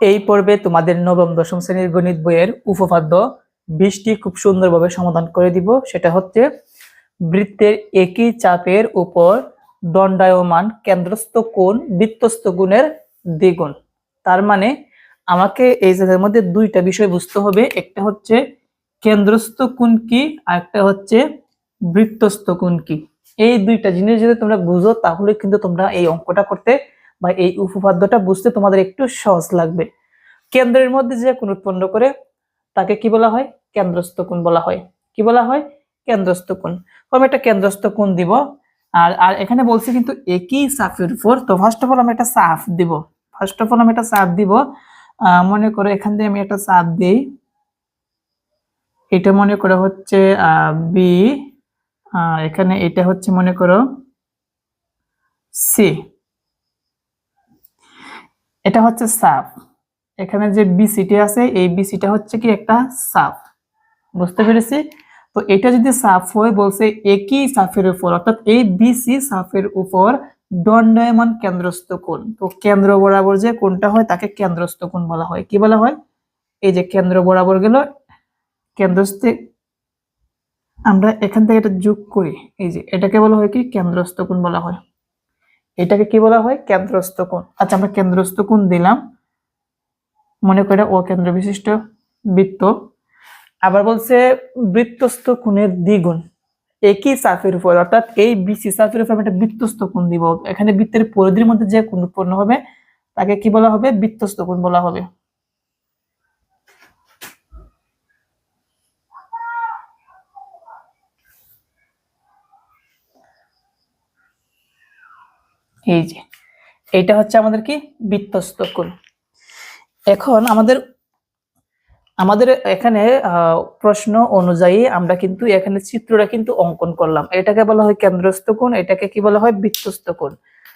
এই পর্বে তোমাদের নবম, দশম শ্রেণির গণিত বইয়ের উপপাদ্য বিশটি খুব সুন্দরভাবে সমাধান করে দিব। সেটা হচ্ছে বৃত্তের একই চাপের উপর দণ্ডায়মান কেন্দ্রস্থ কোণ বৃত্তস্থ গুণের দ্বিগুণ। তার মানে আমাকে এই জায়গার মধ্যে দুইটা বিষয় বুঝতে হবে। একটা হচ্ছে কেন্দ্রস্থ কোণ কি, আর একটা হচ্ছে বৃত্তস্থ কোণ কি। এই দুইটা জিনিস যদি তোমরা বুঝো, তাহলে কিন্তু তোমরা এই অঙ্কটা করতে বা এই উপপাদ্যটা বুঝতে তোমাদের একটু সহজ লাগবে। কেন্দ্রের মধ্যে যে কোন উৎপন্ন করে তাকে কি বলা হয়? কেন্দ্রস্থ কোণ বলা হয়। কি বলা হয়? কেন্দ্রস্থ কোণ। আমি একটা কেন্দ্রস্থ কোণ দিব। আর আর এখানে বলছি কিন্তু একই সাফের উপর। তো ফার্স্ট অফ অল আমি একটা সাফ দিব। ফার্স্ট অফ অল আমি একটা সাফ দিব। মনে করো এখান দিয়ে আমি একটা সাফ দিই। এটা মনে করো হচ্ছে বি এখানে এটা হচ্ছে মনে করো সি এটা হচ্ছে সাফ। এখানে যে বিসিটি আছে, এই বিসিটা হচ্ছে কি একটা সাফ। বুঝতে পেরেছি? তো এটা যদি সাফ হয়, বলছে একই সাফের উপর, অর্থাৎ এই বিসি সাফের উপর দণ্ডায়মান কেন্দ্রস্থ কোণ। তো কেন্দ্র বরাবর যে কোনটা হয়, তাকে কেন্দ্রস্থ কোণ বলা হয়। কি বলা হয়? এই যে কেন্দ্র বরাবর গেল, কেন্দ্রস্থে আমরা এখান থেকে এটা যোগ করি। এই যে এটাকে বলা হয় কি? কেন্দ্রস্থ কোণ বলা হয়। এটাকে কি বলা হয়? কেন্দ্রস্থ কোণ। আচ্ছা আমরা কেন্দ্রস্থ কোণ দিলাম। মনে করে ও কেন্দ্র বিশিষ্ট বৃত্ত। আবার বলছে বৃত্তস্থ কোণের দ্বিগুণ। একই সাফের উপর, অর্থাৎ এই বিসি সাফের উপর একটা বৃত্তস্থ কোণ দিব। এখানে বৃত্তের পরিধির মধ্যে যে কোণ উৎপন্ন হবে, তাকে কি বলা হবে? বৃত্তস্থ কোণ বলা হবে। এই যে এইটা হচ্ছে আমাদের কি? বৃত্তস্থ কোণ এখন আমাদের আমাদের এখানে প্রশ্ন অনুযায়ী আমরা কিন্তু এখানে চিত্রটা কিন্তু অঙ্কন করলাম। এটাকে বলা হয় কেন্দ্রস্থ কোণ, এটাকে কি বলা হয়? বৃত্তস্থ কোণ।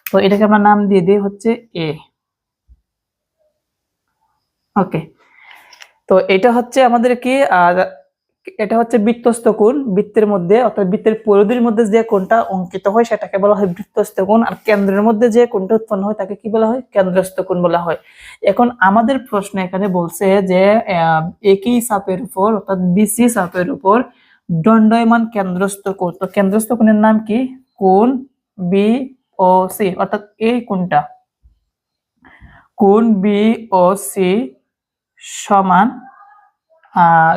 তো এটাকে আমরা নাম দিয়ে দিই হচ্ছে এ। ওকে। তো এটা হচ্ছে আমাদের কি? এটা হচ্ছে বৃত্তস্থ কোণ বৃত্তের মধ্যে অর্থাৎ বৃত্তের পরিধির মধ্যে যে কোণটা অঙ্কিত হয় সেটাকে বলা হয় বৃত্তস্থ কোণ আর কেন্দ্রের মধ্যে যে কোণটা উৎপন্ন হয় তাকে কি বলা হয়? কেন্দ্রস্থ কোণ বলা হয়। এখন আমাদের প্রশ্ন এখানে বলছে যে একই চাপের উপর অর্থাৎ বিসি চাপের উপর দণ্ডায়মান কেন্দ্রস্থ কোণ তো কেন্দ্রস্থ কোণের নাম কি? কোণ বি ও সি অর্থাৎ এই কোণটা। কোণ বি ও সি সমান আহ,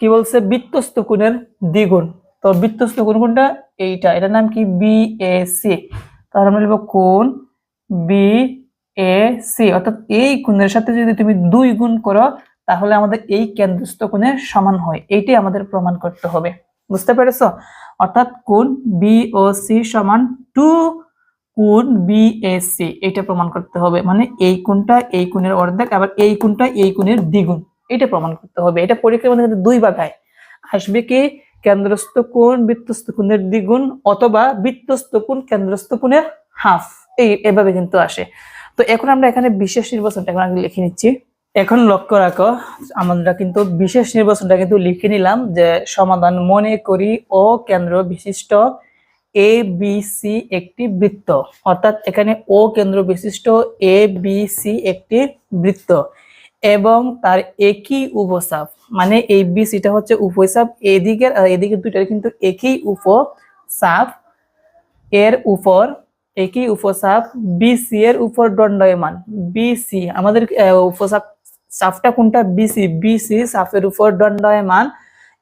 কি বলছে? বৃত্তস্থ কোণের দ্বিগুণ। তো বৃত্তস্থ কোণ কোনটা এইটা। এটার নাম কি? B A C. তাহলে আমরা লিখব কোণ বি এ সি। অর্থাৎ এই কোণের সাথে যদি তুমি দুই গুণ করো, তাহলে আমাদের এই কেন্দ্রস্থ কোণের সমান হয়। এইটাই আমাদের প্রমাণ করতে হবে। বুঝতে পেরেছ? অর্থাৎ কোণ বি ও সি সমান টু কোণ বি এ সি। এটা প্রমাণ করতে হবে। মানে এই কোণটা এই কোণের অর্ধেক, আবার এই কোণটা এই কোণের দ্বিগুণ। এটা প্রমাণ করতে হবে। এটা পরীক্ষার মধ্যে দুই ভাগায় আসবে কি? কেন্দ্রস্থ কোণ বৃত্তস্থ কোণের দ্বিগুণ অথবা বৃত্তস্থ কোণ, কেন্দ্রস্থ কোণের হাফ। এই এভাবে কিন্তু আসে। তো এখন আমরা এখানে বিশেষ নির্বাচনটা এখন আগে লিখে নিচ্ছি। এখন লক্ষ্য রাখো, আমরা কিন্তু বিশেষ নির্বাচনটা কিন্তু লিখে নিলাম যে সমাধান মনে করি ও কেন্দ্র বিশিষ্ট এ, বি, সি একটি বৃত্ত। অর্থাৎ এখানে ও কেন্দ্র বিশিষ্ট এ, বি, সি একটি বৃত্ত। এবং তার একই উপচাপ মানে এই বিসিটা হচ্ছে উপচাপ এদিকের এদিকে দুইটার কিন্তু একই উপচাপ এর উপর একই উপচাপ বিসি এর উপর দণ্ডায়মান। বিসি আমাদের আহ, উপচাপ চাপটা কোনটা? বিসি বিসি চাপের উপর দণ্ডায়মান।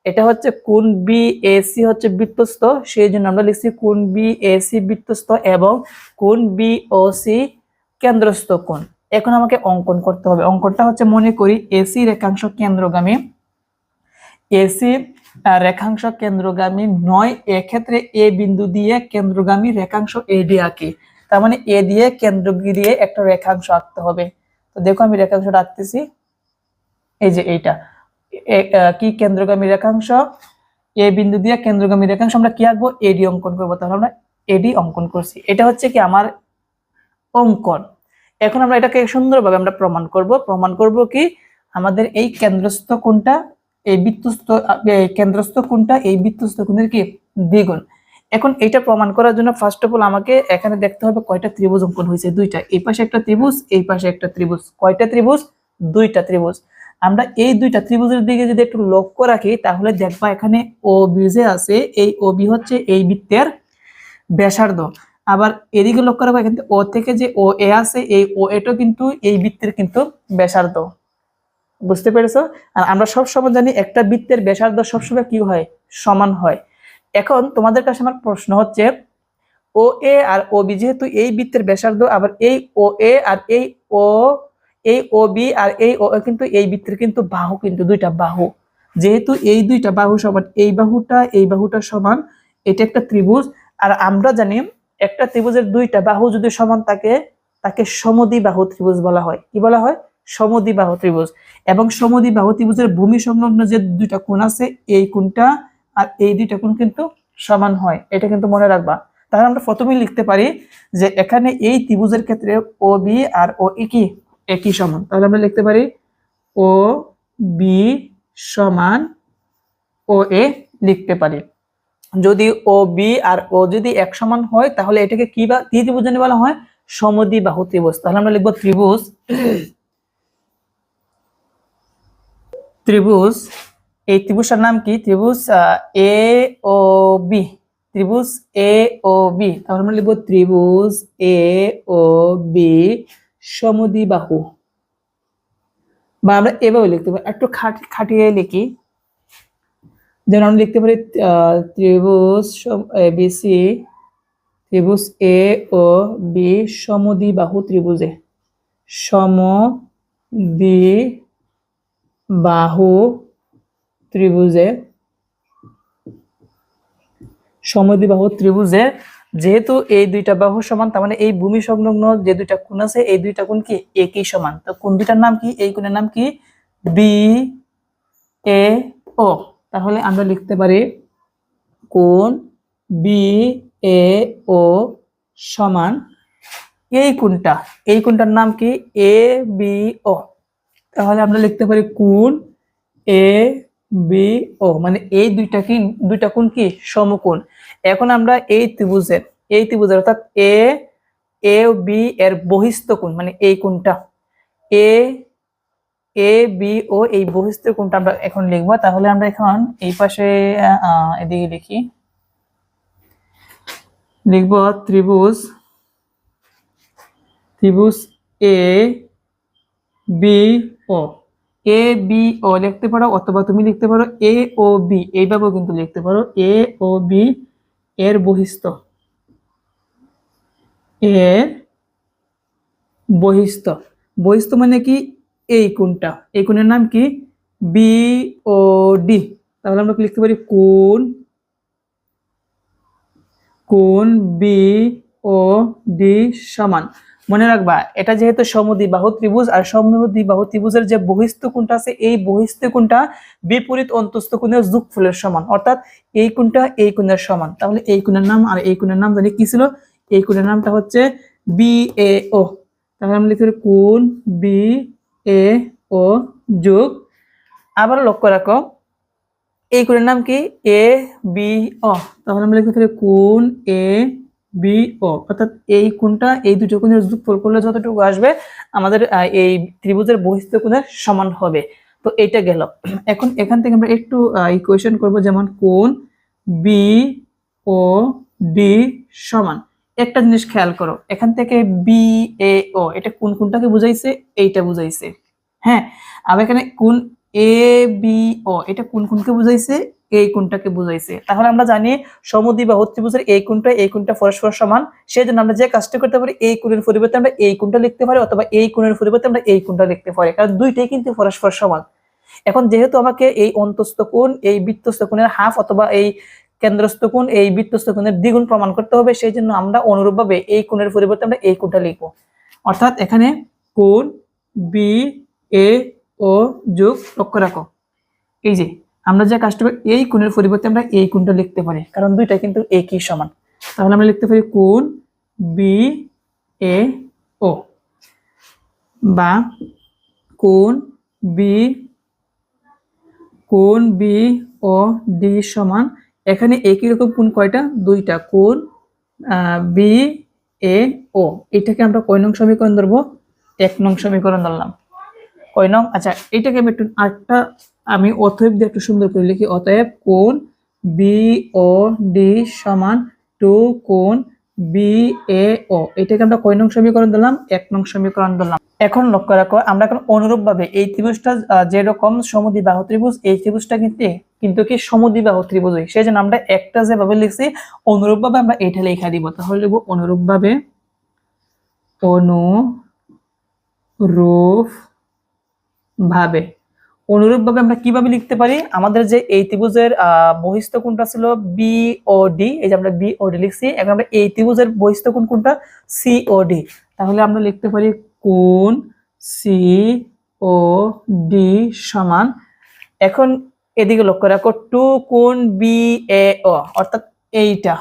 এটা হচ্ছে কোন বি এসি হচ্ছে বৃত্তস্থ সেই জন্য আমরা লিখছি কোন বি এসি বৃত্তস্থ এবং কোন বি ও সি কেন্দ্রস্থ কোণ। এখন আমাকে অঙ্কন করতে হবে। অঙ্কনটা হচ্ছে মনে করি এসি রেখাংশ কেন্দ্রগামী। এসি রেখাংশ কেন্দ্রগামী নয়, এক্ষেত্রে এ বিন্দু দিয়ে কেন্দ্রগামী রেখাংশ এ দিয়ে আঁকি। তার মানে এ দিয়ে কেন্দ্র দিয়ে একটা রেখাংশ আঁকতে হবে। তো দেখো আমি রেখাংশটা আঁকতেছি। এই যে এইটা। কি কেন্দ্রগামী রেখাংশ? এ বিন্দু দিয়ে কেন্দ্রগামী রেখাংশ আমরা কি আঁকবো? এডি অঙ্কন করব। তাহলে আমরা এডি অঙ্কন করছি। এটা হচ্ছে কি আমার অঙ্কন। এখন আমরা এটাকে সুন্দরভাবে আমরা প্রমাণ করব। প্রমাণ করব কি? আমাদের এই কেন্দ্রস্থ কোণটা, এই বৃত্তস্থ কেন্দ্রস্থ কোণটা, এই বৃত্তস্থ কোণের কি? দ্বিগুণ। এখন এটা প্রমাণ করার জন্য ফার্স্ট অফ অল আমাকে এখানে দেখতে হবে কয়টা ত্রিভুজ অঙ্কন হয়েছে। দুইটা। এই পাশে একটা ত্রিভুজ, এই পাশে একটা ত্রিভুজ। কয়টা ত্রিভুজ? দুইটা ত্রিভুজ। আমরা এই দুইটা ত্রিভুজের দিকে যদি একটু লক্ষ্য রাখি, তাহলে দেখবা এখানে ও বি যে আছে, এই ও বি হচ্ছে এই বৃত্তের ব্যাসার্ধ। আবার এদিকে লক্ষ্য রাখব এখান থেকে ও থেকে যে ও, এ আছে, এই ও, এটাও কিন্তু এই বৃত্তের কিন্তু ব্যাসার্ধ। বুঝতে পেরেছ? আর আমরা সব সময় জানি একটা বৃত্তের ব্যাসার্ধ সবসময় কি হয়? সমান হয়। এখন তোমাদের কাছে আমার প্রশ্ন হচ্ছে, ও, এ আর ও বি যেহেতু এই বৃত্তের ব্যাসার্ধ, আবার এই ও, এ আর এই ও এই ও বি আর এই ও কিন্তু এই বৃত্তের কিন্তু বাহু কিন্তু দুইটা বাহু। যেহেতু এই দুইটা বাহু সমান, এই বাহুটা এই বাহুটা সমান, এটা একটা ত্রিভুজ। আর আমরা জানি একটা ত্রিভুজের দুইটা বাহু যদি সমান থাকে, তাকে সমদ্বিবাহু ত্রিভুজ বলা হয়। কি বলা হয়? সমদ্বিবাহু ত্রিভুজ। এবং সমদ্বিবাহু ত্রিভুজের ভূমি সংলগ্ন যে দুইটা কোণ আছে, এই কোণটা আর এই দুইটা কোণ কিন্তু সমান হয়। এটা কিন্তু মনে রাখবা। তাহলে আমরা প্রথমেই লিখতে পারি যে এখানে এই ত্রিভুজের ক্ষেত্রে ও বি আর ও ই কি? একই সমান। তাহলে আমরা লিখতে পারি ও বি সমান ও এ লিখতে পারি। যদি ও বি আর ও যদি এক সমান হয়, তাহলে এটাকে কি বা ত্রিভুজ জানি বলা হয়? সমদ্বিবাহু ত্রিভুজ। তাহলে আমরা লিখব ত্রিভুজ। ত্রিভুজ, এই ত্রিভুজটার নাম কি? ত্রিভুজ এ ও বি ত্রিভুজ এ ও বি তাহলে আমরা লিখব ত্রিভুজ এ ও বি সমদি বাহু। বা আমরা এভাবে লিখতে পারি। একটু খাট- খাটিয়ে লিখি। যেমন আমরা লিখতে পারি আহ, বি বিসি ত্রিভুজ এ ও বি সমদ্বিবাহু ত্রিভুজে। সম সমদ্বি বাহু ত্রিভুজে সমদ্বিবাহু ত্রিভুজে যেহেতু এই দুইটা বাহু সমান তার মানে এই ভূমি সংলগ্ন যে দুইটা কোণ আছে এই দুইটা কোণ কি একই সমান? তো কোন দুইটার নাম কি? এই কোণের নাম কি? বি এ ও তাহলে আমরা লিখতে পারি কোণ বি এ ও সমান এই কোণটা। এই কোণটার নাম কি? এ বি ও তাহলে আমরা লিখতে পারি কোণ এ বি ও মানে এই দুইটা কি দুইটা কোণ কি? সমকোণ। এখন আমরা এই ত্রিভুজের এই ত্রিভুজের অর্থাৎ এ এ বি এর বহিস্থ কোণ মানে এই কোণটা। এ এ বি ও এই বহিস্থ কোনটা আমরা এখন লিখব? তাহলে আমরা এখন এই পাশে এদিকে লিখি। লিখব ত্রিভুজ ত্রিভুজ A B O A B ও লিখতে পারো অথবা তুমি লিখতে পারো এ ও বি এইভাবেও কিন্তু লিখতে পারো। এ ও বি এর বহিস্থ। এর বহিস্থ। বহিস্থ মানে কি? এই কোণটা। এই কোণের নাম কি? B O D. তাহলে আমরা লিখতে পারি? কোণ। কোণ বি ও ডি সমান। মনে রাখবা, এটা যেহেতু সমদ্বিবাহু ত্রিভুজ, আর সমদ্বিবাহু ত্রিভুজের যে বহিস্থ কোণটা আছে, এই বহিস্থ কোণটা বিপরীত অন্তস্থ কোণের যোগফলের সমান। অর্থাৎ এই কোণটা এই কোণের সমান। তাহলে এই কোণের নাম আর এই কোণের নাম জানি কি ছিল? এই কোণের নামটা হচ্ছে বি এ ও। তাহলে আমরা লিখতে পারি কোণ বি এ, ও, যোগ। আবার লক্ষ্য রাখো। এই কোণের নাম কি? এ, বি ও তাহলে আমরা লিখতে পারি কোণ, এ, বি ও অর্থাৎ এই কোণটা, এই দুটো কোণের যোগফল করলে যতটুকু আসবে, আমাদের এই ত্রিভুজের বহিস্থ কোণের সমান হবে। তো এইটা গেল। এখন এখান থেকে আমরা একটু ইকুয়েশন করব, যেমন কোণ বি ও ডি সমান। একটা জিনিস খেয়াল করো। এখান থেকে বি এ ও এটা কোন কোনটাকে বুঝাইছে? এইটা বুঝাইছে। হ্যাঁ আবার এখানে কোন এ বি ও এটা কোন কোনকে বুঝাইছে? এই কোনটাকে বুঝাইছে। তাহলে আমরা জানি সমদ্বিবাহু ত্রিভুজের এই কোনটা এই কোনটা পরস্পর সমান। সেই জন্য আমরা যে কাজটা করতে পারি, এই কোণের পরিবর্তে আমরা এই কোনটা লিখতে পারি অথবা এই কোণের পরিবর্তে আমরা এই কোনটা লিখতে পারি। কারণ দুইটাই কিন্তু পরস্পর সমান। এখন যেহেতু আমাকে এই অন্তস্থ কোণ, এই বৃত্তস্থ কোণের হাফ অথবা এই কেন্দ্রস্থ কোণ, এই বৃত্তস্থ কোণের দ্বিগুণ প্রমাণ করতে হবে সেই জন্য আমরা অনুরূপভাবে এই কোণের পরিবর্তে আমরা এই কোণটা লিখব। অর্থাৎ এখানে কোণ, বি এ, ও, যোগ লক্ষ্য রাখো। এই যে, আমরা যে কাজটা এই কোণের পরিবর্তে আমরা এই কোণটা লিখতে পারি। কারণ দুইটা কিন্তু একই সমান। তাহলে আমরা লিখতে পারি কোণ বি, এ, ও। বা কোণ বি কোণ বি, ও, ডি সমান, এখানে একই রকম কোণ কয়টা? দুইটা। কোণ বি, এ, ও। এটাকে আমরা কয় নং সমীকরণ ধরবো? এক নং সমীকরণ ধরলাম। কয় নং আচ্ছা এটাকে আমি একটু আরেকটা, আমি অতএব দিয়ে একটু সুন্দর করে লিখি। অতএব কোণ বি ও ডি সমান টু কোণ বি এ ও এটাকে আমরা কয় নং সমীকরণ দিলাম? এক নং সমীকরণ দিলাম। এখন লক্ষ্য রাখো, আমরা এখন অনুরূপ ভাবে এই ত্রিভুজটা যেরকম সমদ্বিবাহু ত্রিভুজ, এই ত্রিভুজটা কিন্তু কিন্তু কি সমদ্বিবাহু ত্রিভুজই সেই জন্য আমরা একটা যেভাবে লিখছি অনুরূপ ভাবে আমরা এটা লেখা দিব। তাহলে লিখব অনুরূপ ভাবে অনুরূপ ভাবে। অনুরূপ ভাবে আমরা কীভাবে লিখতে পারি? আমাদের যে এই ত্রিভুজের বহিস্থ কোণটা ছিল বি ও ডি এই যে আমরা বি ও ডি লিখছি, এখন আমরা এই ত্রিভুজের বহিস্থ কোণ কোনটা সি ও ডি তাহলে আমরা লিখতে পারি কোণ সি ও ডি সমান, এখন এদিকে লক্ষ্য রাখো, টু কোণ বি এ ও অর্থাৎ এইটা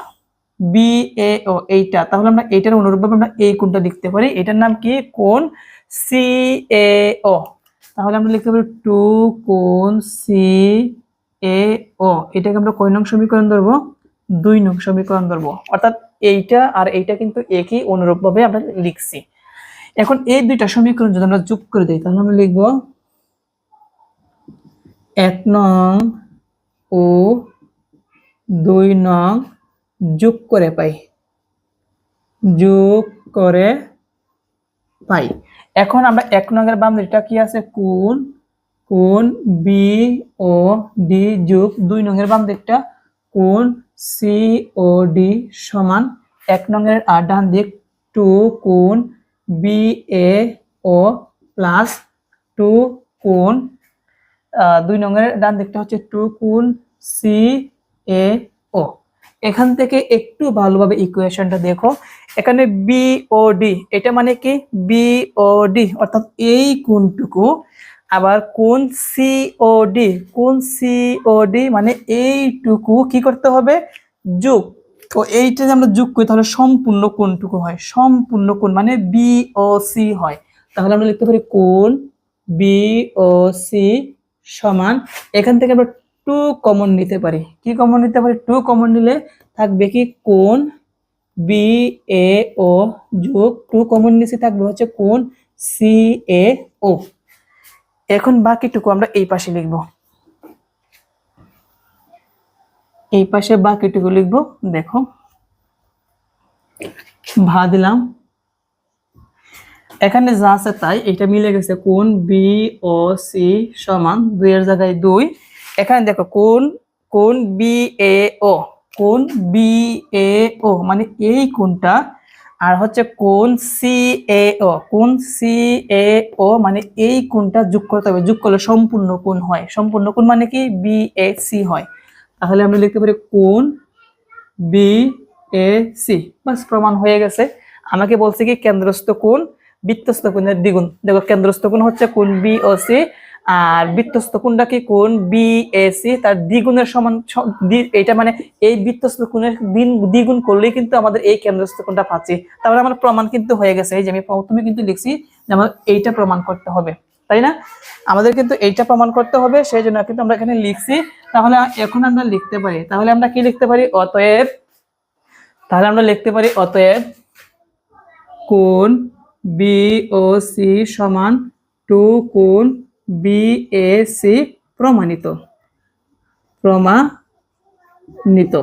বি এ ও এইটা। তাহলে আমরা এইটার অনুরূপভাবে আমরা এই কোণটা লিখতে পারি, এটার নাম কি? কোণ সি এ ও তাহলে আমরা লিখতে পারি টু কোণ সি এ ও এটাকে আমরা কয় নং সমীকরণ ধরবো? দুই নং সমীকরণ ধরবো। অর্থাৎ এইটা আর এইটা কিন্তু একই অনুরূপভাবে আমরা লিখছি। এখন এই দুইটা সমীকরণ যদি আমরা যোগ করে দিই, তাহলে আমরা লিখব এক নং ও দুই নং যোগ করে পাই। যোগ করে পাই। এখন আমরা এক নংয়ের বাম দিকটা কি আছে? কোন কোন বি ও ডি যোগ দুই নংয়ের বাম দিকটা। কোন সি ও ডি সমান এক নংয়ের আর ডান দিক টু কোন B A O plus two কোন। দুই নংয়ের ডান দিকটা হচ্ছে টু কোন সি এ ও এখান থেকে একটু ভালোভাবে ইকুয়েশনটা দেখো। এখানে বি ও ডি এটা মানে কি? বি ও ডি অর্থাৎ এই কোনটুকু আবার কোন সি ও ডি কোন সি ও ডি মানে এইটুকু কি করতে হবে? যোগ। তো এইটা যে আমরা যোগ করি, তাহলে সম্পূর্ণ কোনটুকু হয়। সম্পূর্ণ কোন মানে বি ও সি হয়। তাহলে আমরা লিখতে পারি কোন বি ও সি সমান, এখান থেকে আমরা টু কমন নিতে পারি। কি কমন নিতে পারি? টু কমন নিলে থাকবে কি? কোণ বি এ ও যোগ টু কমন নিচে থাকবে হচ্ছে কোণ সি এ ও এখন বাকিটুকু আমরা এই পাশে লিখব। এই পাশে বাকিটুকু লিখব। দেখো। ভা দিলাম এখানে যা আছে তাই এটা মিলে গেছে কোন বি ও সি সমান দুইয়ের জায়গায় দুই। এখানে দেখো, কোন কোন বি এ ও কোন বি এ ও মানে এই কোনটা? আর হচ্ছে কোন সি এ ও কোন সি এ ও মানে এই কোনটা যোগ করতে হবে? যোগ করলে সম্পূর্ণ কোন হয়? সম্পূর্ণ কোন মানে কি? বি এ সি হয়। তাহলে আমরা লিখতে পারি কোন বি এ সি বাস, প্রমাণ হয়ে গেছে। আমাকে বলছে কি, কেন্দ্রস্থ কোণ, বৃত্তস্থ কোণের দ্বিগুণ। দেখো, কেন্দ্রস্থ কোণ হচ্ছে কোন বি ও সি আর বৃত্তস্থ কোণটা কি? কোণ বি এ সি তার দ্বিগুণের সমান এটা মানে এই বৃত্তস্থ কোণের দিন, দ্বিগুণ করলেই কিন্তু আমাদের এই কেন্দ্রস্থ কোণটা পাচ্ছি। তাহলে আমার প্রমাণ কিন্তু হয়ে গেছে। এই যে আমি প্রথমে কিন্তু লিখছি যে আমার এইটা প্রমাণ করতে হবে। তাই না? আমাদের কিন্তু এইটা প্রমাণ করতে হবে, সেই জন্য কিন্তু আমরা এখানে লিখছি। তাহলে এখন আমরা লিখতে পারি। তাহলে আমরা কি লিখতে পারি? অতএব, তাহলে আমরা লিখতে পারি অতএব কোণ বি ও সি সমান টু কোণ বি এ সি প্রমাণিত। প্রমাণিত।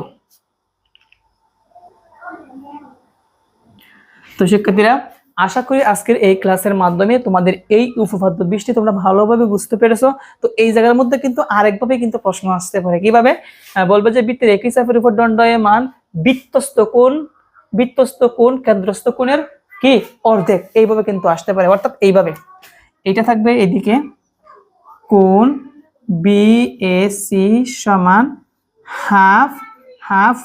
তো শিক্ষার্থীরা, আশা করি আজকের এই ক্লাসের মাধ্যমে তোমাদের এই উপপাদ্য বৃষ্টি তোমরা ভালোভাবে বুঝতে পেরেছ। তো এই জায়গার মধ্যে কিন্তু আরেকভাবে কিন্তু প্রশ্ন আসতে পারে। কীভাবে? বলবে যে বৃত্তের একই চাপের উপর দণ্ডায়মান বৃত্তস্থ কোণ বৃত্তস্থ কোণ, কেন্দ্রস্থ কোণের কি? অর্ধেক। এইভাবে কিন্তু আসতে পারে। অর্থাৎ এইভাবে। এটা থাকবে এদিকে। এ সি সমান হাফ হাফ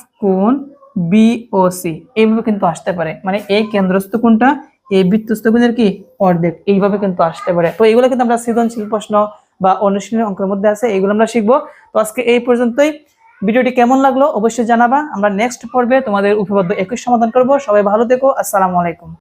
ও সি এইভাবে কিন্তু আসতে পারে। মানে এই কেন্দ্রস্থ কোণটা, এই বৃত্তস্থ কোণের কি? অর্ধেক। এইভাবে কিন্তু আসতে পারে। তো এইগুলো কিন্তু আমরা সৃজনশীল প্রশ্ন বা অনুশীলনী অঙ্কের মধ্যে আছে। এইগুলো আমরা শিখব। তো আজকে এই পর্যন্তই। ভিডিওটি কেমন লাগল অবশ্যই জানাবা। আমরা নেক্সট পর্বে তোমাদের উপপাদ্য একই সমাধান করব। সবাই ভালো থেকো। আসসালামু আলাইকুম।